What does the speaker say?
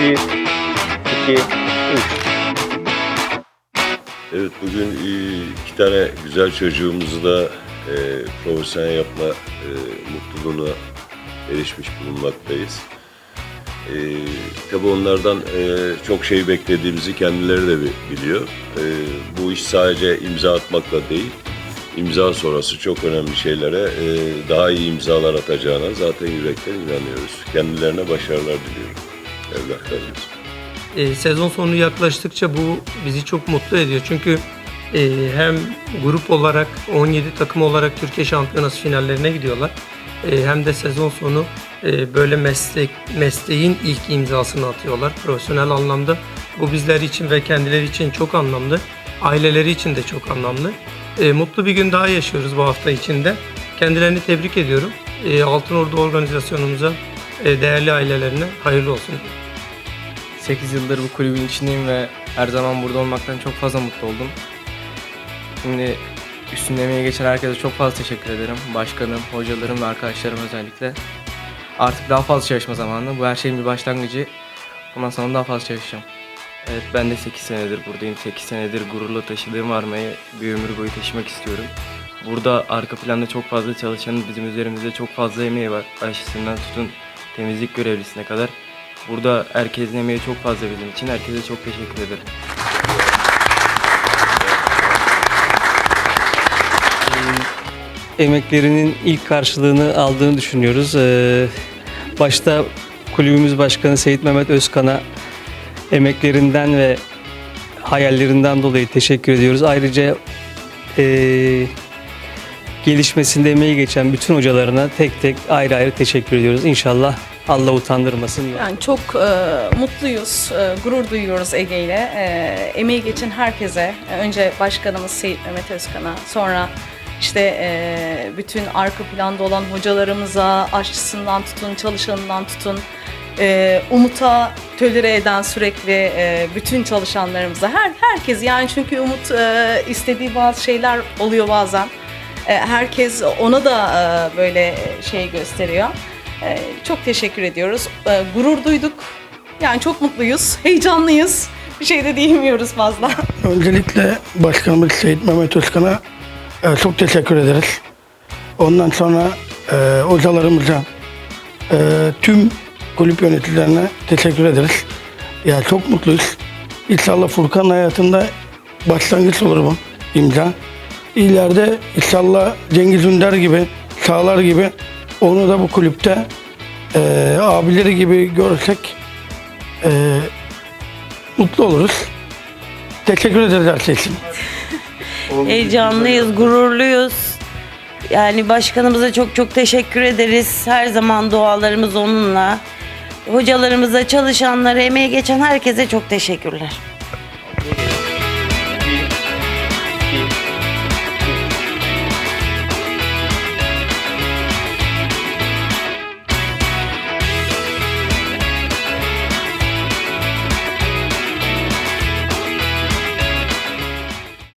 Bir, iki, üç. Evet bugün iki tane güzel çocuğumuzu da e, profesyonel yapma e, mutluluğuna erişmiş bulunmaktayız. E, tabii onlardan e, çok şey beklediğimizi kendileri de bi- biliyor. E, bu iş sadece imza atmakla değil, imza sonrası çok önemli şeylere e, daha iyi imzalar atacağına zaten yürekten inanıyoruz. Kendilerine başarılar diliyorum evlatlarımız. E, sezon sonu yaklaştıkça bu bizi çok mutlu ediyor. Çünkü e, hem grup olarak 17 takım olarak Türkiye Şampiyonası finallerine gidiyorlar. E, hem de sezon sonu e, böyle meslek mesleğin ilk imzasını atıyorlar profesyonel anlamda. Bu bizler için ve kendileri için çok anlamlı. Aileleri için de çok anlamlı. E, mutlu bir gün daha yaşıyoruz bu hafta içinde. Kendilerini tebrik ediyorum. E, Altın Ordu organizasyonumuza, değerli ailelerine hayırlı olsun. 8 yıldır bu kulübün içindeyim ve her zaman burada olmaktan çok fazla mutlu oldum. Şimdi üstünde emeği geçen herkese çok fazla teşekkür ederim. Başkanım, hocalarım ve arkadaşlarım özellikle. Artık daha fazla çalışma zamanı. Bu her şeyin bir başlangıcı. Bundan sonra daha fazla çalışacağım. Evet ben de 8 senedir buradayım. 8 senedir gururla taşıdığım armayı bir ömür boyu taşımak istiyorum. Burada arka planda çok fazla çalışan, bizim üzerimizde çok fazla emeği var. Aşçısından tutun temizlik görevlisine kadar. Burada herkesin emeği çok fazla bizim için. Herkese çok teşekkür ederim. emeklerinin ilk karşılığını aldığını düşünüyoruz. Ee, başta kulübümüz başkanı Seyit Mehmet Özkan'a emeklerinden ve hayallerinden dolayı teşekkür ediyoruz. Ayrıca ee, gelişmesinde emeği geçen bütün hocalarına tek tek ayrı ayrı teşekkür ediyoruz. İnşallah Allah utandırmasın. Yani çok e, mutluyuz, e, gurur duyuyoruz Ege ile. E, emeği geçen herkese, e, önce başkanımız Seyit Mehmet Özkan'a, sonra işte e, bütün arka planda olan hocalarımıza, aşçısından tutun, çalışanından tutun, e, Umut'a tölere eden sürekli e, bütün çalışanlarımıza, her herkes yani çünkü Umut e, istediği bazı şeyler oluyor bazen. E, herkes ona da e, böyle şey gösteriyor. E, çok teşekkür ediyoruz. Gurur duyduk. Yani çok mutluyuz, heyecanlıyız. Bir şey de diyemiyoruz fazla. Öncelikle Başkanımız Seyit Mehmet Özkan'a çok teşekkür ederiz. Ondan sonra hocalarımıza, tüm kulüp yöneticilerine teşekkür ederiz. Ya çok mutluyuz. İnşallah Furkan hayatında başlangıç olur bu imza. İleride inşallah Cengiz Ünder gibi, Çağlar gibi onu da bu kulüpte e, abileri gibi görsek e, mutlu oluruz. Teşekkür ederiz her şey için. Heyecanlıyız, gururluyuz. Yani başkanımıza çok çok teşekkür ederiz. Her zaman dualarımız onunla. Hocalarımıza, çalışanlara, emeği geçen herkese çok teşekkürler.